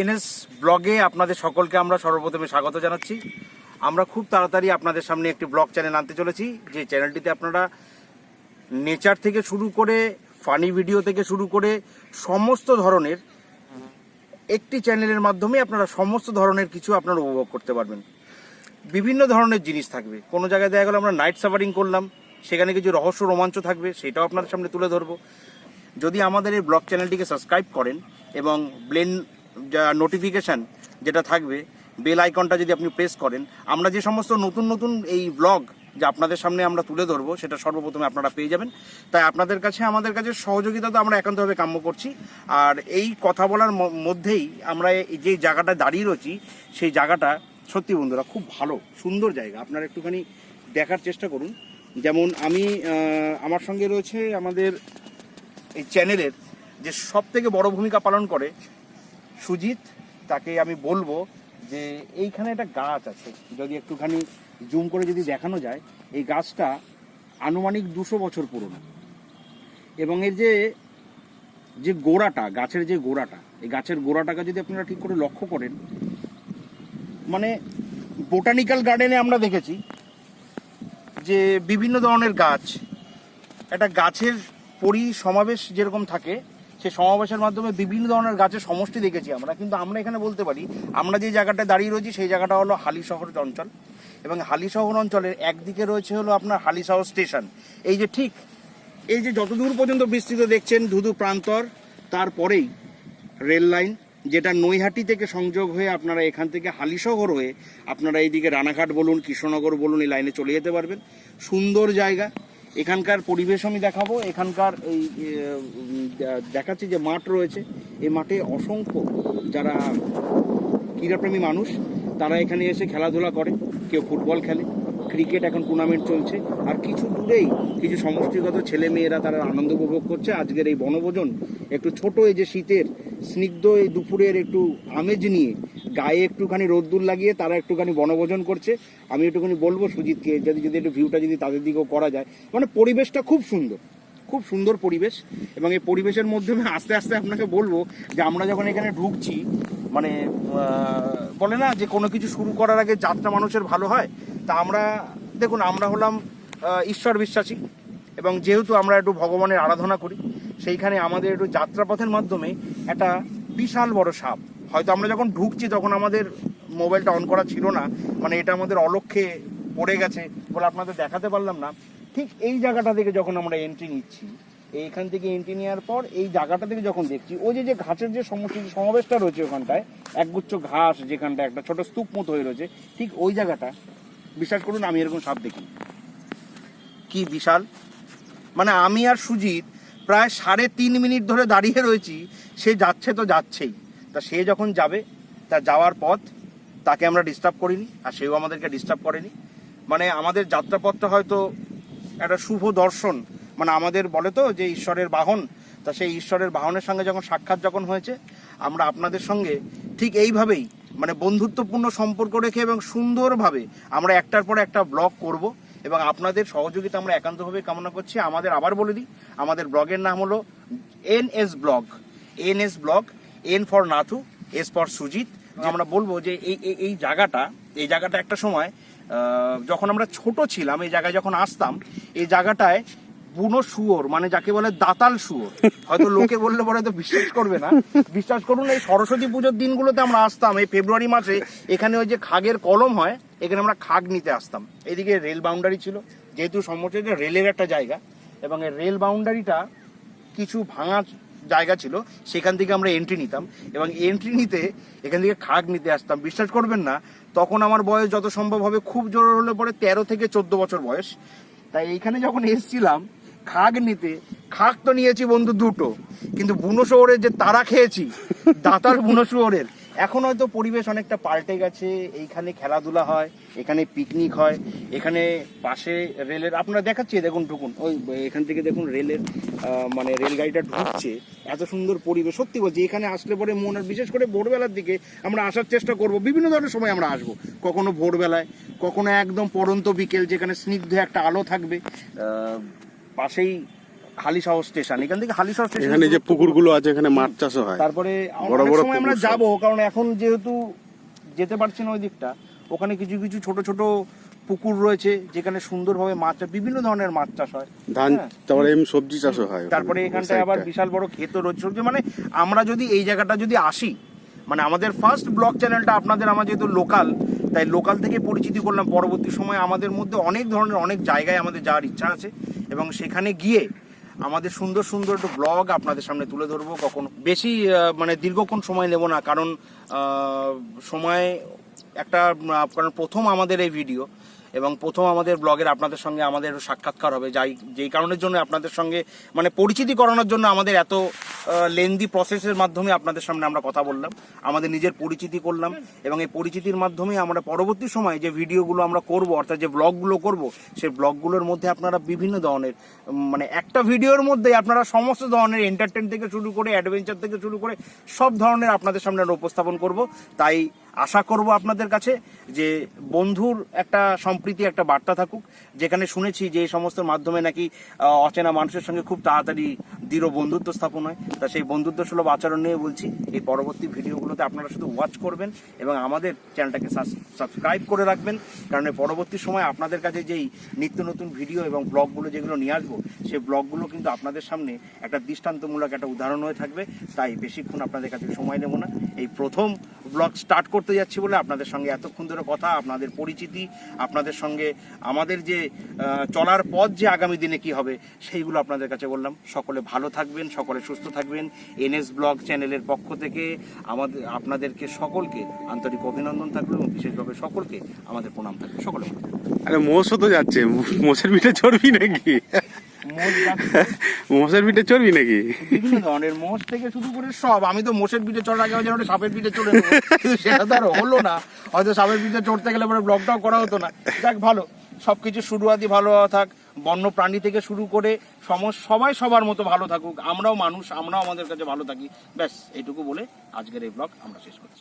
NS ব্লগে আপনাদের সকলকে আমরা সর্বপ্রথমে স্বাগত জানাচ্ছি। আমরা খুব তাড়াতাড়ি আপনাদের সামনে একটি ব্লগ চ্যানেল আনতে চলেছি, যে চ্যানেলটিতে আপনারা নেচার থেকে শুরু করে, ফানি ভিডিও থেকে শুরু করে সমস্ত ধরনের, একটি চ্যানেলের মাধ্যমে আপনারা সমস্ত ধরনের কিছু আপনারা উপভোগ করতে পারবেন। বিভিন্ন ধরনের জিনিস থাকবে। কোনো জায়গায় দেখা গেলো আমরা নাইট সাফারিং করলাম, সেখানে কিছু রহস্য রোমাঞ্চ থাকবে, সেটাও আপনাদের সামনে তুলে ধরবো। যদি আমাদের এই ব্লগ চ্যানেলটিকে সাবস্ক্রাইব করেন এবং ব্লেন যা নোটিফিকেশান যেটা থাকবে বেল আইকনটা যদি আপনি প্রেস করেন, আমরা যে সমস্ত নতুন নতুন এই ব্লগ যা আপনাদের সামনে আমরা তুলে ধরবো, সেটা সর্বপ্রথমে আপনারা পেয়ে যাবেন। তাই আপনাদের কাছে, আমাদের কাছে সহযোগিতা তো আমরা একান্তভাবে কাম্য করছি। আর এই কথা বলার মধ্যেই আমরা যে জায়গাটা দাঁড়িয়ে রয়েছি, সেই জায়গাটা সত্যি বন্ধুরা খুব ভালো, সুন্দর জায়গা। আপনারা একটুখানি দেখার চেষ্টা করুন। যেমন আমি আমার সঙ্গে রয়েছে আমাদের এই চ্যানেলের যে সব থেকে বড় ভূমিকা পালন করে সুজিত, তাকে আমি বলব যে এইখানে একটা গাছ আছে। যদি একটুখানি জুম করে যদি দেখানো যায়, এই গাছটা আনুমানিক দুশো বছর পুরনো। এবং এর যে যে গোড়াটা, গাছের যে গোড়াটা, এই গাছের গোড়াটাকে যদি আপনারা ঠিক করে লক্ষ্য করেন মানে বোটানিক্যাল গার্ডেনে আমরা দেখেছি যে বিভিন্ন ধরনের গাছ, একটা গাছের পরি সমাবেশ যেরকম থাকে সেই সমাবেশের মাধ্যমে বিভিন্ন ধরনের গাছের সমষ্টি দেখেছি আমরা। কিন্তু আমরা এখানে বলতে পারি, আমরা যে জায়গাটায় দাঁড়িয়ে রয়েছি সেই জায়গাটা হলো হালি শহর অঞ্চল। এবং হালি শহর অঞ্চলের একদিকে রয়েছে হলো আপনার হালি শহর স্টেশন। এই যে ঠিক এই যে যতদূর পর্যন্ত বিস্তৃত দেখছেন ধুধু প্রান্তর, তারপরেই রেল লাইন, যেটা নৈহাটি থেকে সংযোগ হয়ে আপনারা এখান থেকে হালিশহর হয়ে আপনারা এইদিকে রানাঘাট বলুন, কৃষ্ণনগর বলুন এই লাইনে চলে যেতে পারবেন। সুন্দর জায়গা। এখানকার পরিবেশ আমি দেখাবো। এখানকার এই দেখাচ্ছি যে মাঠ রয়েছে। এই মাঠে অসংখ্য যারা ক্রীড়াপ্রেমী মানুষ, তারা এখানে এসে খেলাধুলা করে। কেউ ফুটবল খেলে, ক্রিকেট এখন টুর্নামেন্ট চলছে। আর কিছু দূরেই কিছু সমষ্টিগত ছেলে মেয়েরা তারা আনন্দ উপভোগ করছে। আজকের এই বনভোজন একটু ছোট, এই যে শীতের স্নিগ্ধ এই দুপুরের একটু আমেজ নিয়ে, গায়ে একটুখানি রোদ্দুর লাগিয়ে তারা একটুখানি বনভোজন করছে। আমি একটুখানি বলব সুজিতকে, যদি যদি একটু ভিউটা যদি তাদের দিকেও করা যায়। মানে পরিবেশটা খুব সুন্দর খুব সুন্দর পরিবেশ। এবং এই পরিবেশের মাধ্যমে আস্তে আস্তে আপনাকে বলব যে আমরা যখন এখানে ঢুকছি মানে বলে না যে কোনো কিছু শুরু করার আগে যাত্রা মানুষের ভালো হয়, তা আমরা, দেখুন, আমরা হলাম ঈশ্বর বিশ্বাসী। এবং যেহেতু আমরা একটু ভগবানের আরাধনা করি, সেইখানে আমাদের একটু যাত্রাপথের মাধ্যমে একটা বিশাল বড় সাপ। হয়তো আমরা যখন ঢুকছি তখন আমাদের মোবাইলটা অন করা ছিল না মানে এটা আমাদের অলক্ষে পড়ে গেছে বলে আপনাদের দেখাতে পারলাম না। ঠিক এই জায়গাটা থেকে যখন আমরা এন্ট্রি নিচ্ছি, এইখান থেকে এন্ট্রি নেওয়ার পর এই জায়গাটা থেকে যখন দেখছি, ওই যে যে ঘাসের যে সমস্ত সমাবেশটা রয়েছে ওখানটায়, একগুচ্ছ ঘাস যেখানটা একটা ছোট স্তূপ মতো হয়ে রয়েছে, ঠিক ওই জায়গাটা, বিশ্বাস করুন আমি এরকম সাপ দেখি কি বিশাল। মানে আমি আর সুজিত প্রায় সাড়ে তিন মিনিট ধরে দাঁড়িয়ে রয়েছি, সে যাচ্ছে তো যাচ্ছেই। তা সে যখন যাবে তার যাওয়ার পথ, তাকে আমরা ডিস্টার্ব করিনি, আর সেও আমাদেরকে ডিস্টার্ব করেনি। মানে আমাদের যাত্রাপথটা হয়তো একটা শুভ দর্শন। মানে আমাদের বলে তো যে ঈশ্বরের বাহন, তা সেই ঈশ্বরের বাহনের সঙ্গে যখন সাক্ষাৎ যখন হয়েছে, আমরা আপনাদের সঙ্গে ঠিক এইভাবেই মানে বন্ধুত্বপূর্ণ সম্পর্ক রেখে এবং সুন্দরভাবে আমরা একটার পর একটা ব্লগ করব। এবং আপনাদের সহযোগিতা আমরা একান্তভাবে কামনা করছি। আমাদের আবার বলে দিই, আমাদের ব্লগের নাম হলো N S blog. N S blog, N for Nathu, S for Sujit. আমরা বলব যে এই, এই- জায়গাটা, এই জায়গাটা একটা সময় যখন আমরা ছোট ছিলাম, এই জায়গায় যখন আসতাম, এই জায়গাটায় বুনো শুয়োর মানে যাকে বলে দাতাল শুয়োর, হয়তো লোকে বললে পরে বিশ্বাস করবে না। বিশ্বাস করুন, এই সরস্বতী পুজোর দিনগুলোতে আমরা আসতাম, এই ফেব্রুয়ারি মাসে এখানে ওই যে খাগের কলম হয় এখানে আমরা খাগ নিতে আসতাম। এদিকে রেল বাউন্ডারি ছিল, যেহেতু এটা রেলের একটা জায়গা, এবং এই রেল বাউন্ডারিটা কিছু ভাঙা জায়গা ছিল, সেখান থেকে আমরা এন্ট্রি নিতাম, এবং এন্ট্রি নিতে এখান থেকে খাগ নিতে আসতাম। বিশ্বাস করবেন না, তখন আমার বয়স যত সম্ভব হবে খুব জোর হলে পরে তেরো থেকে চোদ্দ বছর বয়স। তাই এইখানে যখন এসছিলাম, খাগ নিতে, খাগ তো নিয়েছি বন্ধু দুটো, কিন্তু বুনো শহরের যে তারা খেয়েছি, দাতার বুনো শুয়োরের এখন হয়তো পরিবেশ অনেকটা পাল্টে গেছে, এইখানে খেলাধুলা হয়, এখানে পিকনিক হয়, এখানে পাশে রেলের, আপনারা দেখাচ্ছি দেখুন, ঢুকুন, ওই, এখান থেকে দেখুন রেলের মানে রেলগাড়িটা ঢুকছে, এত সুন্দর পরিবেশ, সত্যি বলছি, এখানে আসলে পরে মন, আর বিশেষ করে ভোরবেলার দিকে আমরা আসার চেষ্টা করব, বিভিন্ন ধরনের সময় আমরা আসব, কখনো ভোরবেলায়, কখনো একদম পরন্ত বিকেল, যেখানে স্নিগ্ধ একটা আলো থাকবে পাশেই হালিশহর স্টেশন। এখান থেকে হালিশহর স্টেশন এখানে যে পুকুরগুলো আছে এখানে মাছ চাষও হয়। তারপরে বড় বড় সময় আমরা যাব কারণ এখন যেহেতু যেতে পারছি না ওই দিকটা ওখানে কিছু কিছু ছোট ছোট পুকুর রয়েছে যেখানে সুন্দরভাবে মাছ বিভিন্ন ধরনের মাছ চাষ হয়। ধান হ্যাঁ। তারপরে এমনি সবজি চাষও হয় তারপরে এখানটায় আবার বিশাল বড় ক্ষেত রয়েছে। সবজি মানে আমরা যদি এই জায়গাটা যদি আসি মানে আমাদের ফার্স্ট ব্লগ চ্যানেলটা আপনাদের আমার যেহেতু লোকাল তাই লোকাল থেকে পরিচিতি করলাম। পরবর্তী সময় আমাদের মধ্যে অনেক ধরনের অনেক জায়গায় আমাদের যাওয়ার ইচ্ছা আছে। এবং সেখানে গিয়ে আমাদের সুন্দর সুন্দর একটু ব্লগ আপনাদের সামনে তুলে ধরবো। কখন বেশি মানে দীর্ঘক্ষণ সময় নেব না, কারণ সময় একটা কারণ প্রথম আমাদের এই ভিডিও এবং প্রথম আমাদের ব্লগের আপনাদের সঙ্গে আমাদের সাক্ষাৎকার হবে। যাই, যেই কারণের জন্য আপনাদের সঙ্গে মানে পরিচিতি করানোর জন্য আমাদের এত লেন্দি প্রসেসের মাধ্যমে আপনাদের সামনে আমরা কথা বললাম, আমাদের নিজের পরিচিতি করলাম এবং এই পরিচিতির মাধ্যমে আমরা পরবর্তী সময়ে যে ভিডিওগুলো আমরা করব, অর্থাৎ যে ব্লগগুলো করব, সেই ব্লগগুলোর মধ্যে আপনারা বিভিন্ন ধরনের মানে একটা ভিডিওর মধ্যে আপনারা সমস্ত ধরনের এন্টারটেন থেকে শুরু করে অ্যাডভেঞ্চার থেকে শুরু করে সব ধরনের আপনাদের সামনে আমরা উপস্থাপন করব। তাই আশা করব আপনাদের কাছে যে বন্ধুর একটা সম্প্রীতি, একটা বার্তা থাকুক। যেখানে শুনেছি যে এই সমস্ত মাধ্যমে নাকি অচেনা মানুষের সঙ্গে খুব তাড়াতাড়ি দৃঢ় বন্ধুত্ব স্থাপন হয়। তা সেই বন্ধুত্ব সুলভ আচরণ নিয়ে বলছি, এই পরবর্তী ভিডিওগুলোতে আপনারা শুধু ওয়াচ করবেন এবং আমাদের চ্যানেলটাকে সাবস্ক্রাইব করে রাখবেন। কারণ এই পরবর্তী সময় আপনাদের কাছে যেই নিত্য নতুন ভিডিও এবং ব্লগগুলো যেগুলো নিয়ে আসব, সেই ব্লগগুলো কিন্তু আপনাদের সামনে একটা দৃষ্টান্তমূলক একটা উদাহরণ হয়ে থাকবে। তাই বেশিক্ষণ আপনাদের কাছে সময় নেব না। এই প্রথম ব্লগ স্টার্ট করতে যাচ্ছি বলে আপনাদের সঙ্গে এতক্ষণ ধরে কথা, আপনাদের পরিচিতি, আপনাদের সঙ্গে আমাদের যে চলার পথ যে আগামী দিনে কি হবে, সেইগুলো আপনাদের কাছে বললাম। সকলে ভালো থাকবেন, সকলে সুস্থ থাকবেন। এনএস ব্লগ চ্যানেলের পক্ষ থেকে আমাদের, আপনাদেরকে সকলকে আন্তরিক অভিনন্দন থাকবে এবং বিশেষভাবে সকলকে আমাদের প্রণাম থাকবে। সকলে। আরে মোষও তো যাচ্ছে, মোষের পিঠে চড়বি নাকি? মোষের পিঠে চড়বি নাকি? বিভিন্ন ধরনের মোষ থেকে শুরু করে সব। আমি তো মোষের পিঠে চড়ার আগে যেন সাপের পিঠে চড়ে কিন্তু সেটা তো আর হলো না। হয়তো সাপের পিঠে চড়তে গেলে পরে ব্লগটাও করা হতো না। যাক ভালো। সবকিছু শুরুয়াতি ভালো থাক। বন্য প্রাণী থেকে শুরু করে সমস সবাই সবার মতো ভালো থাকুক। আমরাও মানুষ আমরাও আমাদের কাছে ভালো থাকি। ব্যাস এইটুকু বলে আজকের এই ব্লগ আমরা শেষ করছি।